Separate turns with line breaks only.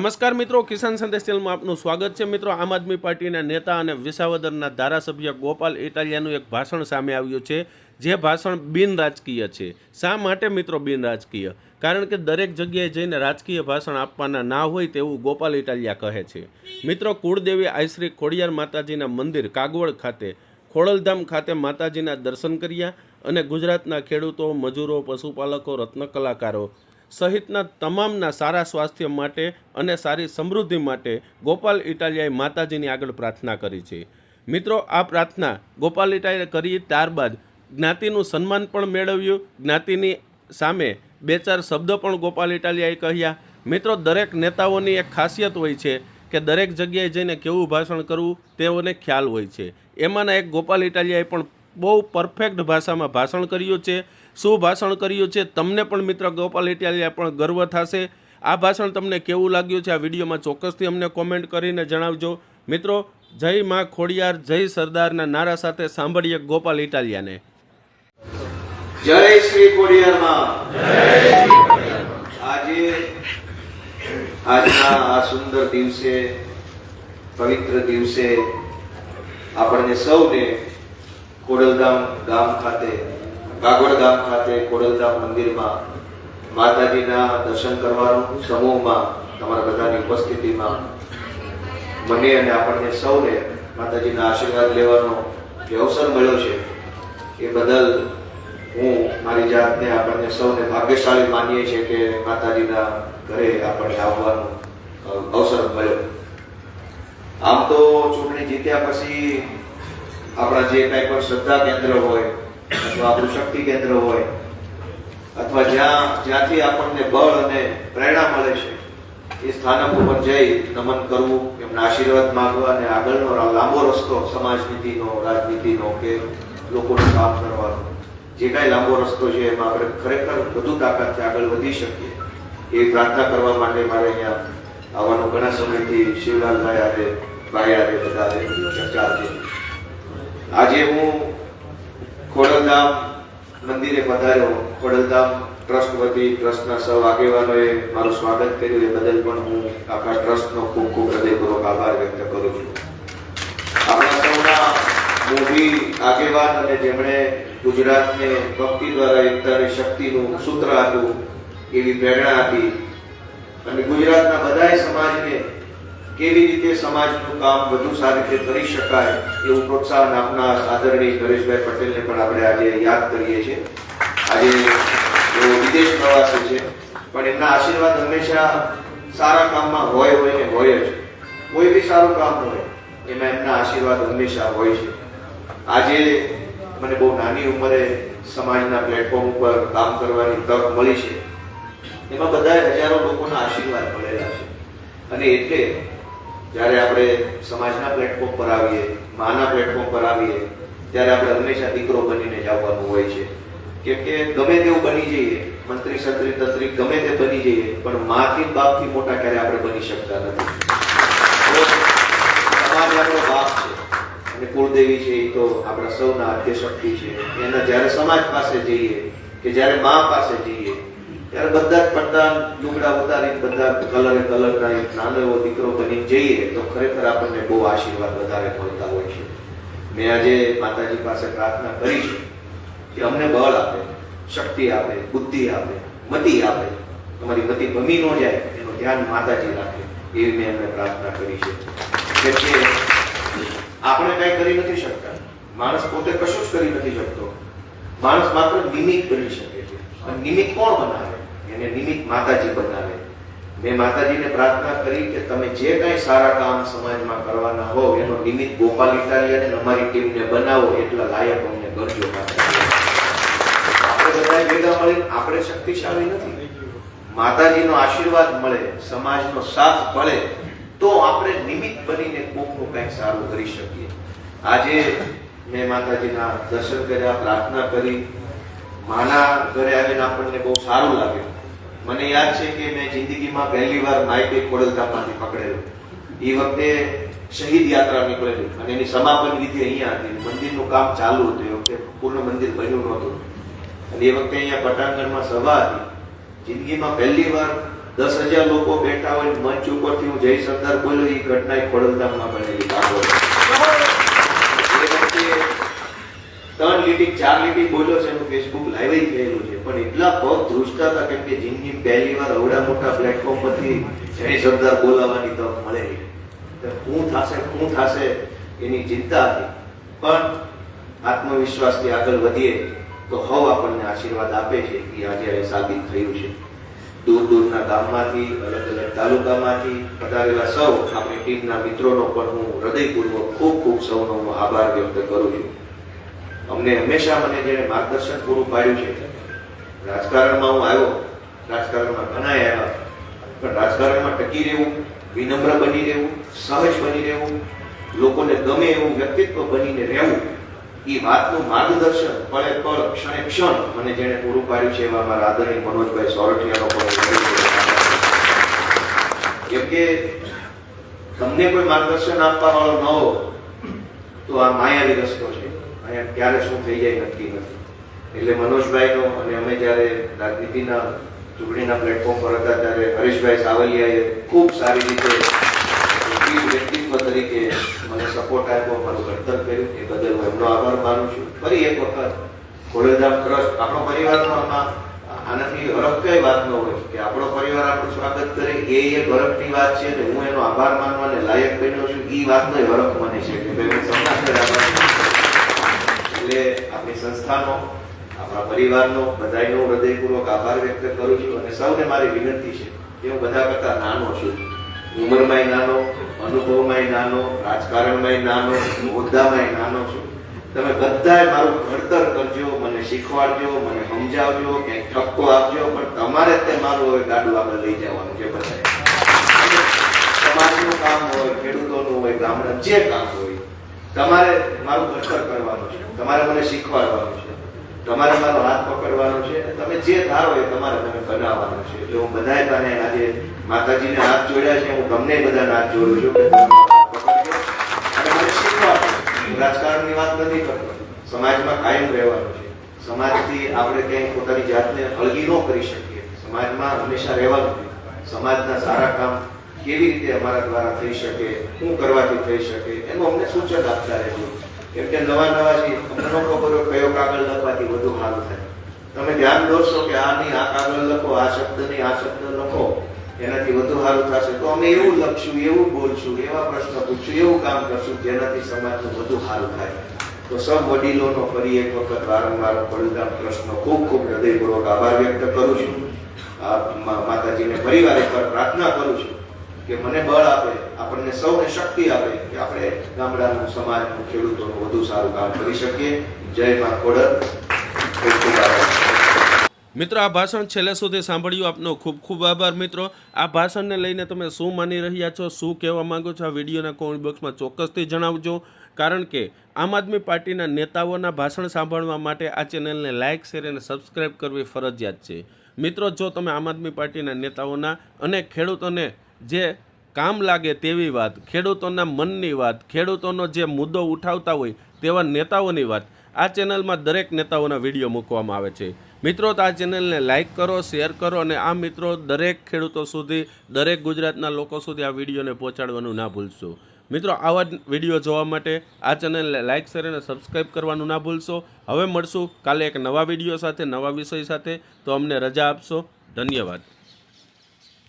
નમસ્કાર મિત્રો, કિસાન સંદેશ ચેનલમાં આપનું સ્વાગત છે. મિત્રો, આમ આદમી પાર્ટીના નેતા અને વિસાવદરના ધારાસભ્ય ગોપાલ ઇટાલિયાનું એક ભાષણ સામે આવ્યું છે, જે ભાષણ બિનરાજકીય છે. શા માટે મિત્રો બિનરાજકીય કારણ કે દરેક જગ્યાએ જઈને રાજકીય ભાષણ આપવાના ના હોય તેવું ગોપાલ ઇટાલિયા કહે છે. મિત્રો, કુળદેવી આઈશ્રી ખોડિયાર માતાજીના મંદિર કાગવડ ખાતે, ખોડલધામ ખાતે માતાજીના દર્શન કર્યા અને ગુજરાતના ખેડૂતો, મજૂરો, પશુપાલકો રત્ન કલાકારો સહિતના તમામના સારા સ્વાસ્થ્ય માટે અને સારી સમૃદ્ધિ માટે ગોપાલ ઇટાલિયાએ માતાજીની આગળ પ્રાર્થના કરી છે. મિત્રો, આ પ્રાર્થના ગોપાલ ઇટાલિયાએ કરી ત્યારબાદ જ્ઞાતિનું સન્માન પણ મેળવ્યું. જ્ઞાતિની સામે બે ચાર શબ્દ પણ ગોપાલ ઇટાલિયાએ કહ્યા. મિત્રો, દરેક નેતાઓની એક ખાસિયત હોય છે કે દરેક જગ્યાએ જઈને કેવું ભાષણ કરવું તેઓને ખ્યાલ હોય છે. એમાંના એક ગોપાલ ઇટાલિયાએ પણ બહુ પરફેક્ટ ભાષામાં ભાષણ કર્યું છે. શું ભાષણ કર્યું છે? તમને પણ મિત્ર ગોપાલ ઇટાલિયા પણ ગર્વ થશે. આ ભાષણ તમને કેવું લાગ્યું છે? આ વિડીયોમાં ચોક્કસથી અમને કોમેન્ટ કરીને જણાવજો. મિત્રો, જય માં ખોડિયાર, જય સરદારના નારા સાથે સાંભળીએ ગોપાલ ઇટાલિયાને.
જય શ્રી દિવસે, પવિત્ર દિવસે આપણને સૌને ખોડલધામ ગામ ખાતે કાગોડ ગામ ખાતે કોડલધામ મંદિરમાં માતાજીના દર્શન કરવાનું સમૂહમાં, તમારા બધાની ઉપસ્થિતિમાં મને અને આપણને સૌને માતાજીના આશીર્વાદ લેવાનો જે અવસર મળ્યો છે, એ બદલ હું મારી જાતને આપણને સૌને ભાગ્યશાળી માનીએ છીએ કે માતાજીના ઘરે આપણને આવવાનો અવસર મળ્યો. આમ તો ચૂંટણી જીત્યા પછી આપણા જે કાંઈ પણ શ્રદ્ધા કેન્દ્ર હોય, અથવા આપણું શક્તિ કેન્દ્ર હોય, અથવા જ્યાં, જ્યાંથી આપણને બળ અને પ્રેરણા મળે છે, એ સ્થાનક ઉપર જઈ નમન કરવું, એમના આશીર્વાદ માંગવા અને આગળનો લાંબો રસ્તો સમાજ નીતિનો, રાજનીતિનો કે લોકોનું કામ કરવાનો. જે કાંઈ લાંબો રસ્તો છે, એમાં આપણે ખરેખર વધુ તાકાતથી આગળ વધી શકીએ. એ પ્રાર્થના કરવા માટે મારે અહીંયા આવવાનો ઘણા સમયથી શિવલાલભાઈ આજે ભાઈ આજે બધા ચર્ચા હતી આજે હું ખોડલધામ મંદિરે પધાર્યો. ખોડલધામ ટ્રસ્ટ વતી ટ્રસ્ટના સૌ આગેવાનોએ મારું સ્વાગત કર્યું. એ બદલ પણ હું આખા ટ્રસ્ટનો ખૂબ ખૂબ હૃદયપૂર્વક આભાર વ્યક્ત કરું છું. આપણા સૌના મોભી આગેવાન અને જેમણે ગુજરાતને ભક્તિ દ્વારા એકતાની શક્તિનું સૂત્ર આપ્યું એવી પ્રેરણા આપી. અને ગુજરાતના બધાય સમાજને કેવી રીતે સમાજનું કામ વધુ સારી રીતે કરી શકાય એવું પ્રોત્સાહન આપનાર આદરણીય નરેશભાઈ પટેલને પણ આપણે આજે યાદ કરીએ છીએ. આજે વિદેશ પ્રવાસે છે, પણ એમના આશીર્વાદ હંમેશા સારા કામમાં હોય હોય ને હોય જ. કોઈ બી સારું કામ હોય, એમાં એમના આશીર્વાદ હંમેશા હોય છે. આજે મને બહુ નાની ઉંમરે સમાજના પ્લેટફોર્મ ઉપર કામ કરવાની તક મળી છે. એમાં બધા હજારો લોકોના આશીર્વાદ મળેલા છે. અને એટલે જ્યારે આપણે સમાજના પ્લેટફોર્મ પર આવીએ, માના પ્લેટફોર્મ પર આવીએ, ત્યારે આપણે હંમેશા દીકરો બનીને જ આવવાનું હોય છે. કેમ કે ગમે તેવું બની જઈએ, મંત્રી, સંત્રી, તંત્રી, ગમે તે બની જઈએ, પણ માથી બાપથી મોટા ક્યારે આપણે બની શકતા નથી. સમાજ આપણો બાપ છે, અને કુળદેવી છે, એ તો આપણા સૌના આદ્ય શક્તિ છે. એના જ્યારે સમાજ પાસે જઈએ, કે જ્યારે મા પાસે જઈએ ત્યારે બધા જ પડદા લુગડા ઉતારી બધા કલરે કલરના એક નાનો એવો દીકરો બની જઈએ તો ખરેખર આપણને બહુ આશીર્વાદ વધારે મળતા હોય છે. મેં આજે માતાજી પાસે પ્રાર્થના કરી છે કે અમને બળ આપે, શક્તિ આપે, બુદ્ધિ આપે, મતિ આપે. તમારી મતિ ભમી ન જાય, એનું ધ્યાન માતાજી રાખે, એવી મેં એમને પ્રાર્થના કરી છે. કે આપણે કઈ કરી નથી શકતા. માણસ પોતે કશું જ કરી નથી શકતો. માણસ માત્ર નિમિત્ત કરી શકે છે. નિમિત્ત કોણ બનાવે? એને નિમિત્ત માતાજી બનાવે. મેં માતાજીને પ્રાર્થના કરી કે તમે જે કઈ સારા કામ સમાજમાં કરવાના હો એનો નિમિત્ત ગોપાલ ઇટાલી અને અમારી ટીમને બનાવો, એટલા લાયક અમને કરજો આપણે બધા ભેગા મળી આપણે શક્તિશાળી નથી. માતાજીનો આશીર્વાદ મળે, સમાજનો સાથ મળે, તો આપણે નિમિત્ત બનીને કોકનું કંઈક સારું કરી શકીએ. આજે મેં માતાજીના દર્શન કર્યા, પ્રાર્થના કરી. માના ઘરે આવીને આપણને બહુ સારું લાગ્યું. મને યાદ છે કે મેં જિંદગીમાં પહેલી વાર માઇક એક ખોડલધામમાંથી પકડેલું. એ વખતે શહીદ યાત્રા નીકળેલી અને એની સમાપન વિધિ અહીંયા હતી. મંદિરનું કામ ચાલુ હતું. એ વખતે પૂર્ણ મંદિર બન્યું નહોતું. અને એ વખતે અહીંયા પટાંગણમાં સભા હતી. જિંદગીમાં પહેલી વાર દસ હજાર લોકો બેઠા હોય મંચ ઉપરથી હું જય સરદાર બોલ્યો એ ઘટના ખોડલધામમાં બનેલી કાગળ એ વખતે ત્રણ લીટી ચાર લીટી બોલ્યો છે, એનું ફેસબુક લાઈવ થયેલું છે. પણ એટલા પગ ધ્રુજતા હતા કેમ કે જિંદગી પહેલી વાર અવડા મોટા પ્લેટફોર્મ પરથી જય સરદાર બોલાવાની તક મળેલી. હું થશે શું થશે એની ચિંતા હતી. પણ આત્મવિશ્વાસથી આગળ વધીએ તો હવ આપણને આશીર્વાદ આપે છે કે આજે સાબિત થયું છે. દૂર દૂરના ગામમાંથી, અલગ અલગ તાલુકામાંથી પધારેલા સૌ આપણી ટીમના મિત્રોનો પણ હું હૃદયપૂર્વક ખૂબ ખૂબ સૌનો હું આભાર વ્યક્ત કરું છું. અમને હંમેશા મને જેણે માર્ગદર્શન પૂરું પાડ્યું છે, રાજકારણમાં હું આવ્યો, રાજકારણમાં ઘણા આવ્યા, પણ રાજકારણમાં ટકી રહેવું, વિનમ્ર બની રહેવું, સહજ બની રહેવું, લોકોને ગમે એવું વ્યક્તિત્વ બનીને રહેવું, એ વાતનું માર્ગદર્શન પળે પળ, ક્ષણે ક્ષણ મને જેણે પૂરું પાડ્યું છે એવા મારા આદરણીય મનોજભાઈ સોરઠિયાનો પણ. કેમ કે તમને કોઈ માર્ગદર્શન આપવા વાળો ન હો તો આ માયાવી રસ્તો છે ક્યારે શું થઈ જાય નક્કી નથી. એટલે મનોજભાઈનો અને અમે જ્યારે રાજનીતિના ચૂંટણીના પ્લેટફોર્મ પર હતા ત્યારે હરીશભાઈ સાવલિયાએ ખૂબ સારી રીતે વ્યક્તિત્વ તરીકે મને સપોર્ટ આપ્યો, મારું ઘડતર કર્યું, એ બદલ હું એમનો આભાર માનું છું. ફરી એક વખત ખોડલધામ ટ્રસ્ટ, આપણો પરિવારનો આમાં આનાથી હરખ કઈ વાત ન હોય કે આપણો પરિવાર આપણું સ્વાગત કરે, એ એક હરખની વાત છે અને હું એનો આભાર માનવાને લાયક બન્યો છું એ વાતનો હરખ મને છે. કે ભાઈ હું સમાજને આભાર માનું છું. એટલે આપણી સંસ્થાનો, આપણા પરિવારનો બધાયનો હૃદયપૂર્વક આભાર વ્યક્ત કરું છું અને સૌને મારી વિનંતી છે કે હું બધા કરતા નાનો છું. ઉંમરમાંય નાનો, અનુભવમાંય નાનો, રાજકારણમાંય નાનો, હોદ્દામાંય નાનો છું. તમે બધાય મારું ઘડતર કરજો, મને શીખવાડજો, મને સમજાવજો ક્યાંક ઠપકો આપજો, પણ તમારે તે મારું હવે ગાડું આગળ લઈ જવાનું છે બધા સમાજનું કામ હોય, ખેડૂતોનું હોય ગામડા જે કામ હોય તમારે મારું ઘડતર કરવાનું છે. તમારે મને શીખવાડવાનું છે. તમારે મારો હાથ પકડવાનો છે. તમે જે ધારો એ તમારે તમે બનાવવાનું છે. એટલે હું બધાય તને આજે માતાજીને હાથ જોડ્યા છે. હું તમને બધાને હાથ જોડું છું. કે અને રાજકારણની વાત નથી કરતો. સમાજમાં કાયમ રહેવાનું છે. સમાજથી આપણે ક્યાંય પોતાની જાતને અલગી ન કરી શકીએ. સમાજમાં હંમેશા રહેવાનું સમાજના સારા કામ કેવી રીતે અમારા દ્વારા થઈ શકે, શું કરવાથી થઈ શકે, એનું અમને સૂચન આપતા રહેજો. કેમ કે નવા નવા છે અમને ન ખબર કયો કાગળ લખવાથી વધુ સારું થાય. તમે ધ્યાન દોરશો કે આ નહીં, આ કાગળ લખો, આ શબ્દ નહીં, આ શબ્દ લખો, એનાથી વધુ સારું થશે. તો અમે એવું લખશું, એવું બોલશું, એવા પ્રશ્ન પૂછશું, એવું કામ કરશું, જેનાથી સમાજનું વધુ સારું થાય. તો સૌ વડીલોનો ફરી એક વખત વારંવાર બલિદાન પ્રશ્ન ખૂબ ખૂબ હૃદયપૂર્વક આભાર વ્યક્ત કરું છું. માતાજીને ફરીવાર એકવાર પ્રાર્થના કરું છું. કે મને બળ આપે, આપણને સૌને શક્તિ આપે કે આપણે ગામડાનું સમાજનું ખેડૂતોનું વધુ સારું કામ કરી શકીએ. જય મા ખોડલ
મિત્રો, આ ભાષણ છેલ્લે સુધી સાંભળ્યું. આપનો ખૂબ ખૂબ આભાર, મિત્રો. આ ભાષણને લઈને તમે શું માની રહ્યા છો, શું કહેવા માંગો છો, આ વિડીયોના કોમેન્ટ બોક્સમાં ચોક્કસથી જણાવજો. કારણ કે આમ આદમી પાર્ટીના નેતાઓના ભાષણ સાંભળવા માટે આ ચેનલને લાઇક, શેર અને સબસ્ક્રાઈબ કરવી ફરજિયાત છે. મિત્રો, જો તમે આમ આદમી પાર્ટીના નેતાઓના અને ખેડૂતોને જે કામ લાગે તેવી વાત, ખેડૂતોના મનની વાત, ખેડૂતોનો જે મુદ્દો ઉઠાવતા હોય તેવા નેતાઓની વાત, આ ચેનલમાં દરેક નેતાઓના વીડિયો મૂકવામાં આવે છે. મિત્રો, તો આ ચેનલને લાઇક કરો, શેર કરો અને આ મિત્રો દરેક ખેડૂતો સુધી, દરેક ગુજરાતના લોકો સુધી આ વિડીયોને પહોંચાડવાનું ના ભૂલશો. મિત્રો, આવા વીડિયો જોવા માટે આ ચેનલને લાઇક શેર અને સબસ્ક્રાઇબ કરવાનું ના ભૂલશો. હવે મળશું કાલે એક નવા વીડિયો સાથે, નવા વિષય સાથે. તો અમને રજા આપશો. ધન્યવાદ.